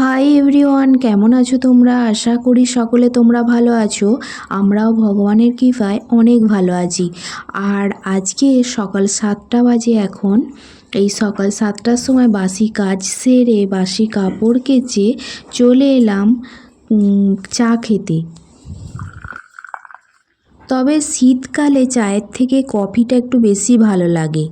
Hi everyone কেমন আছো তোমরা? আশা করি সকলে তোমরা ভালো আছো। আমরাও ভগবানের কৃপায় অনেক ভালো আছি। আর আজকে সকাল সাতটা বাজে এখন। এই সকাল সাতটার সময় বাসি কাজ সেরে বাসি কাপড় কেচে চলে এলাম চা খেতে। তবে শীতকালে চায়ের থেকে কফিটা একটু বেশি ভালো লাগে।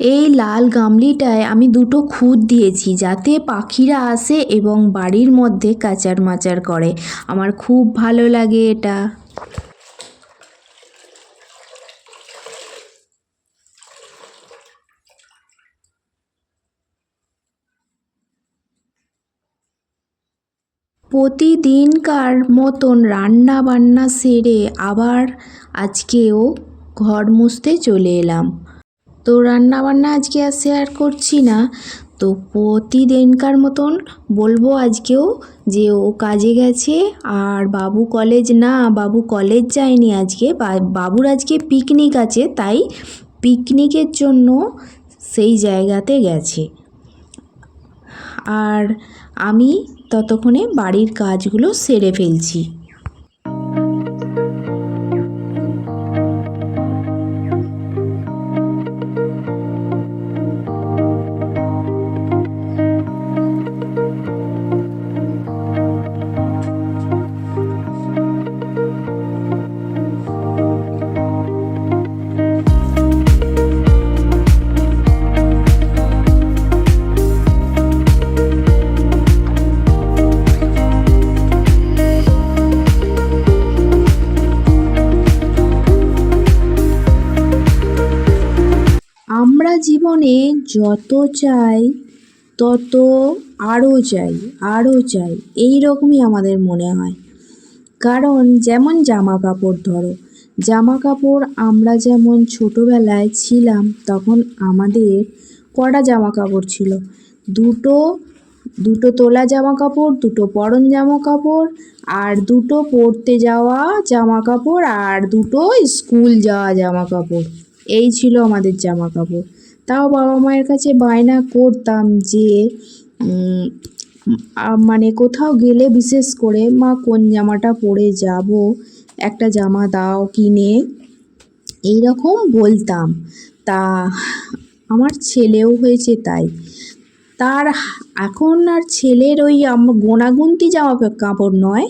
এই লাল গামলিটায় আমি দুটো খুদ দিয়েছি যাতে পাখিরা আসে এবং বাড়ির মধ্যে কাচার মাচার করে। আমার খুব ভালো লাগে এটা। প্রতিদিনকার মতন রান্না বান্না সেরে আবার আজকেও ঘর মুছতে চলে এলাম। তো রান্না বান্না আজকে আর শেয়ার করছি না। তো প্রতিদিনকার মতন বলব আজকেও যে ও কাজে গেছে আর বাবু কলেজ না, বাবু কলেজ যায়নি আজকে। বাবুর আজকে পিকনিক আছে, তাই পিকনিকের জন্য সেই জায়গাতে গেছে। আর আমি ততক্ষণে বাড়ির কাজগুলো সেরে ফেলছি। জীবনে যত চাই, তত আরও চাই আরও চাই। এই রকমই আমাদের মনে হয়। কারণ যেমন জামা কাপড় ধরো জামা কাপড় আমরা যেমন ছোটোবেলায় ছিলাম, তখন আমাদের কটা জামা কাপড় ছিল? দুটো দুটো তোলা জামা কাপড় দুটো পরন জামা কাপড় আর দুটো পরতে যাওয়া জামা কাপড় আর দুটো স্কুল যাওয়া জামা কাপড় এই ছিল আমাদের জামা কাপড় তাও বাবা মায়ের কাছে বায়না করতাম যে মানে কোথাও গেলে বিশেষ করে, মা, কোন জামাটা পরে যাব? একটা জামা দাও, কিনে। এই রকম বলতাম। তা আমার ছেলেও হয়েছে তাই। তার এখন আর ছেলের ওই গোনাগুনতি জামা কাপড় নয়,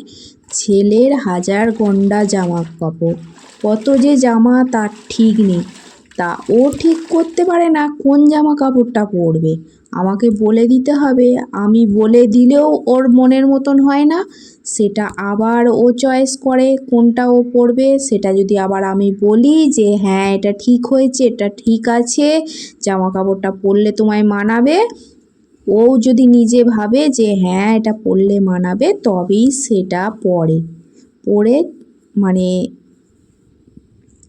ছেলের হাজার গন্ডা জামা কাপড়। কত যে জামা তার ঠিক নেই। তা ও ঠিক করতে পারে না কোন জামা কাপড়টা পরবে। আমাকে বলে দিতে হবে। আমি বলে দিলেও ওর মনের মতন হয় না। সেটা আবার ও চয়েস করে কোনটা ও পরবে। সেটা যদি আবার আমি বলি যে হ্যাঁ এটা ঠিক হয়েছে, এটা ঠিক আছে জামা কাপড়টা পরলে তোমায় মানাবে। ও যদি নিজে ভাবে যে হ্যাঁ এটা পরলে মানাবে, তবেই সেটা পরে। পরে মানে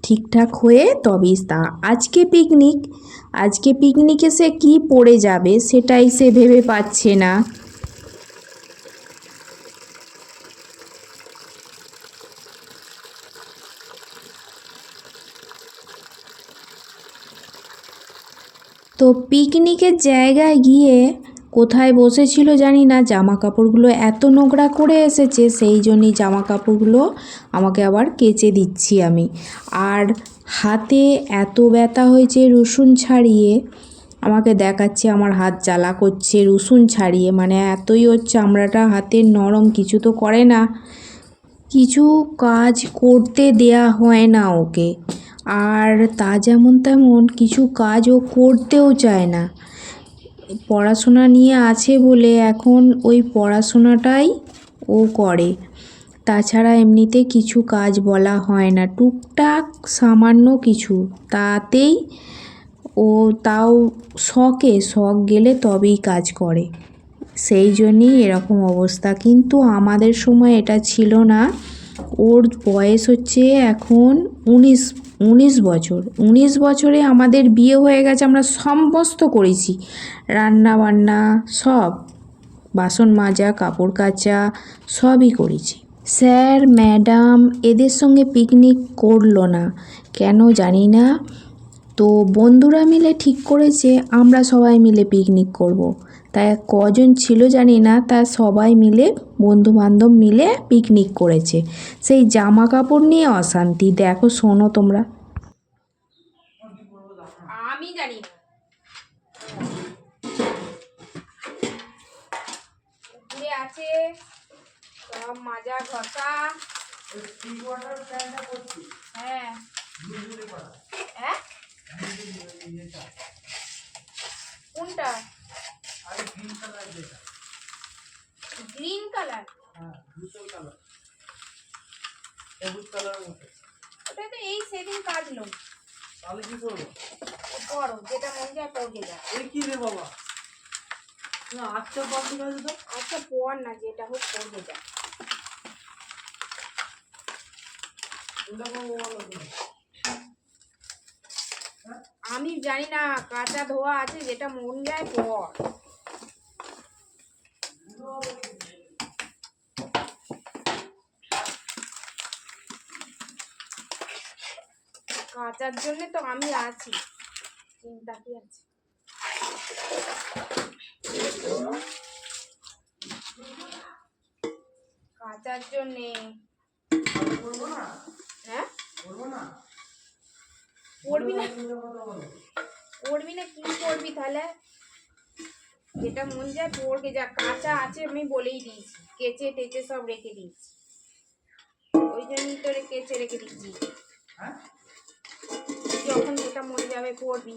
ঠিকঠাক হয়ে তবেই তা। আজকে পিকনিক আজকে পিকনিকে সে কি পড়ে যাবে সেটাই সে ভেবে পাচ্ছে না। তো পিকনিকের জায়গায় গিয়ে কোথায় বসেছিল জানি না জামা কাপড়গুলো এত নোংরা করে এসেছে, সেই জন্যই জামা কাপড়গুলো আমাকে আবার কেচে দিচ্ছি আমি। আর হাতে এত ব্যথা হয়েছে রসুন ছাড়িয়ে, আমাকে দেখাচ্ছে আমার হাত জ্বালা করছে রসুন ছাড়িয়ে মানে এতই ওর চামড়াটা হাতের নরম, কিছু তো করে না। কিছু কাজ করতে দেয়া হয় না ওকে। আর তা যেমন তেমন কিছু কাজ ও করতেও চায় না। পড়াশোনা নিয়ে আছে বলে এখন ওই পড়াশোনাটাই ও করে। তাছাড়া এমনিতে কিছু কাজ বলা হয় না। টুকটাক সামান্য কিছু। তাতেই ও তাও শখে, শখ গেলে তবেই কাজ করে। সেই জন্যই এরকম অবস্থা। কিন্তু আমাদের সময় এটা ছিল না। ওর বয়স হচ্ছে এখন উনিশ উনিশ বছর। উনিশ বছরে আমাদের বিয়ে হয়ে গেছে, আমরা সমস্ত করেছি। রান্না বান্না সব, বাসন মাজা, কাপড় কাচা সবই করেছি। স্যার, ম্যাডাম এদের সঙ্গে পিকনিক করল না। কেন জানি না। তো বন্ধুরা মিলে ঠিক করেছে, আমরা সবাই মিলে পিকনিক করব। তাই কজন ছিল জানি না, তা সবাই মিলে বন্ধু বান্ধব মিলে পিকনিক করেছে। সেই জামা কাপড় নিয়ে অশান্তি, দেখো শোনো তোমরা। আমি জানি আছে, সব হ্যাঁ। হ্যাঁ? কোনটা? গ্রিন কালার ওটা তো এই সেদিন কাটলো। তাহলে কি করব? করো যেটা মন যায় পড়ে যা এই কি রে বাবা? না আচ্ছা বন্ধ আছে তো? আচ্ছা পড় না যেটা হোক পড়ে যা কোনটা করব বলো তুমি? আমি জানি না কাঁচা ধোয়া আছে যেটা মন যায় পড় কাঁচার জন্য তো আমি আছি। চিন্তা কি আছে। কাঁচার জন্যে। হ্যাঁ? পড়বি না? পড়বি না? কি করবি তাহলে? যেটা মন যায় পড়বে, যা কাঁচা আছে আমি বলেই দিয়েছি। কেচে টেচে সব রেখে দিয়েছি। ওই জন্যই তোরে কেচে রেখে দিচ্ছি হ্যাঁ? যখন যেটা মন যাবে পড়বি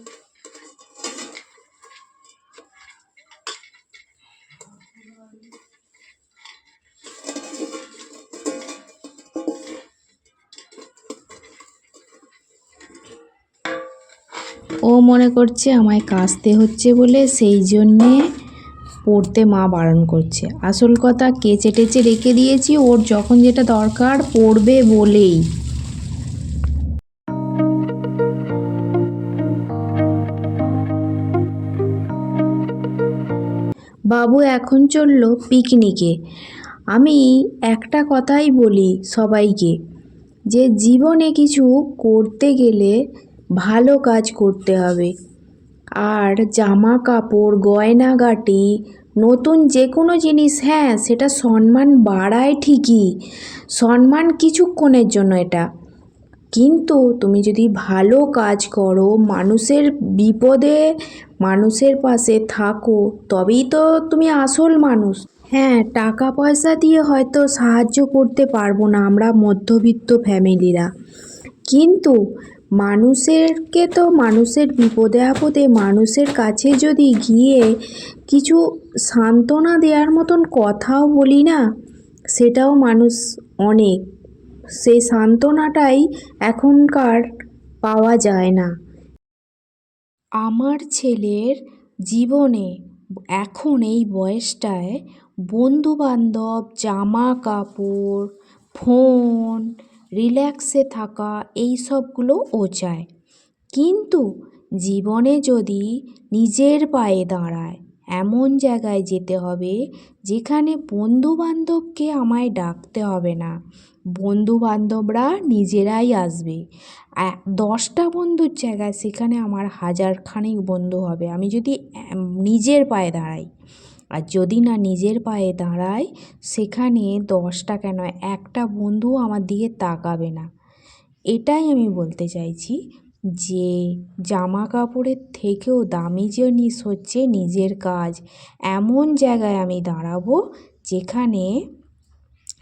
ও মনে করছে আমায় কাচতে হচ্ছে বলে সেই জন্যে পড়তে মা বারণ করছে। আসল কথা কেচে টেচে রেখে দিয়েছি, ওর যখন যেটা দরকার পড়বে বলেই। বাবু এখন চলল পিকনিকে। আমি একটা কথাই বলি সবাইকে, যে জীবনে কিছু করতে গেলে ভালো কাজ করতে হবে। আর জামা কাপড় গয়নাগাটি, নতুন যে কোনো জিনিস হ্যাঁ সেটা সম্মান বাড়ায় ঠিকই। সম্মান কিছুক্ষণের জন্য এটা। কিন্তু তুমি যদি ভালো কাজ করো, মানুষের বিপদে মানুষের পাশে থাকো, তবেই তো তুমি আসল মানুষ। হ্যাঁ টাকা পয়সা দিয়ে হয়তো সাহায্য করতে পারব না আমরা মধ্যবিত্ত ফ্যামিলিরা। কিন্তু মানুষেরকে তো মানুষের বিপদে আপদে মানুষের কাছে যদি গিয়ে কিছু সান্ত্বনা দেওয়ার মতন কথাও বলি না, সেটাও মানুষ অনেক। সেই সান্ত্বনাটাই এখনকার পাওয়া যায় না। আমার ছেলের জীবনে এখন এই বয়সটায় বন্ধুবান্ধব জামা কাপড় ফোন, রিল্যাক্সে থাকা এই সবগুলো ও চায়। কিন্তু জীবনে যদি নিজের পায়ে দাঁড়ায় এমন জায়গায় যেতে হবে যেখানে বন্ধুবান্ধবকে আমায় ডাকতে হবে না। বন্ধুবান্ধবরা নিজেরাই আসবে। দশটা বন্ধুর জায়গায় সেখানে আমার হাজার খানেক বন্ধু হবে। আমি যদি নিজের পায়ে দাঁড়াই। আর যদি না নিজের পায়ে দাঁড়াই, সেখানে দশটা কেন, একটা বন্ধু আমার দিকে তাকাবে না। এটাই আমি বলতে চাইছি। যে জামা কাপড়ের থেকেও দামি জিনিস হচ্ছে নিজের কাজ। এমন জায়গায় আমি দাঁড়াবো যেখানে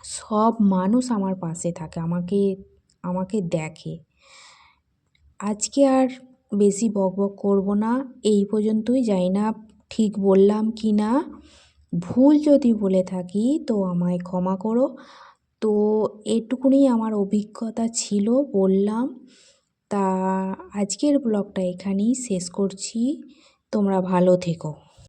সব মানুষ আমার পাশে থাকে, আমাকে আমাকে দেখে। আজকে আর বেশি বকবক করব না, এই পর্যন্তই জানি না ঠিক বললাম কি না। ভুল যদি বলে থাকি তো আমায় ক্ষমা করো। তো এটুকুনি আমার অভিজ্ঞতা ছিল, বললাম। তা আজকের ব্লগটা এখানেই শেষ করছি। তোমরা ভালো থেকো।